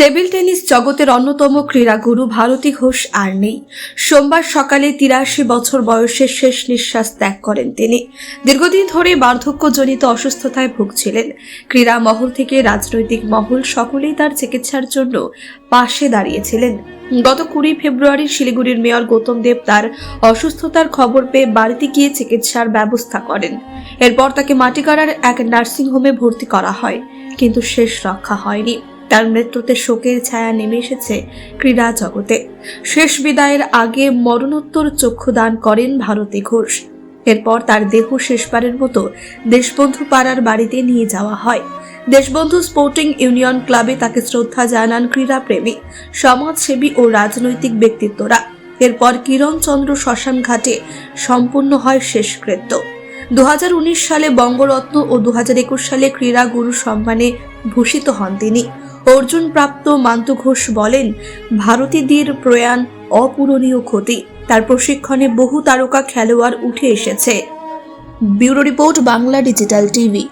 Table tennis জগতের অন্যতম ক্রীড়াগুরু ভারতী ঘোষ আর নেই। সোমবার সকালে তিরাশি বছর বয়সে শেষ নিঃশ্বাস ত্যাগ করেন তিনি। দীর্ঘদিন ধরে বার্ধক্যজনিত অসুস্থতায় ভুগছিলেন। ক্রীড়া মহল থেকে রাজনৈতিক মহল সকলেই তার চিকিৎসার জন্য পাশে দাঁড়িয়েছিলেন। গত কুড়ি ফেব্রুয়ারি শিলিগুড়ির মেয়র গৌতম দেব তার অসুস্থতার খবর পেয়ে বাড়িতে গিয়ে চিকিৎসার ব্যবস্থা করেন। এরপর তাকে মাটিকাড়ার এক নার্সিংহোমে ভর্তি করা হয়, কিন্তু শেষ রক্ষা হয়নি। তার মৃত্যুতে শোকের ছায়া নেমে এসেছে ক্রীড়া জগতে। শেষ বিদায়ের আগে মরণোত্তর চক্ষুদান করেন ভারতী ঘোষ। এরপর তার দেহ শেষবারের মতো দেশবন্ধু পাড়ার বাড়িতে নিয়ে যাওয়া হয়। দেশবন্ধু স্পোর্টিং ইউনিয়ন ক্লাবে তাকে শ্রদ্ধা জানান ক্রীড়াপ্রেমী, সমাজসেবী ও রাজনৈতিক ব্যক্তিত্বরা। এরপর কিরণচন্দ্র শ্মশান ঘাটে সম্পূর্ণ হয় শেষকৃত্য দু হাজার উনিশ সালে বঙ্গরত্ন ও দু হাজার একুশ সালে ক্রীড়া গুরু সম্মানে ভূষিত হন তিনি। অর্জুন প্রাপ্ত মান্তু ঘোষ বলেন, ভারতীদের প্রয়াণ অপূরণীয় ক্ষতি। তার প্রশিক্ষণে বহু তারকা খেলোয়াড় উঠে এসেছে। Bureau report Bangla digital TV.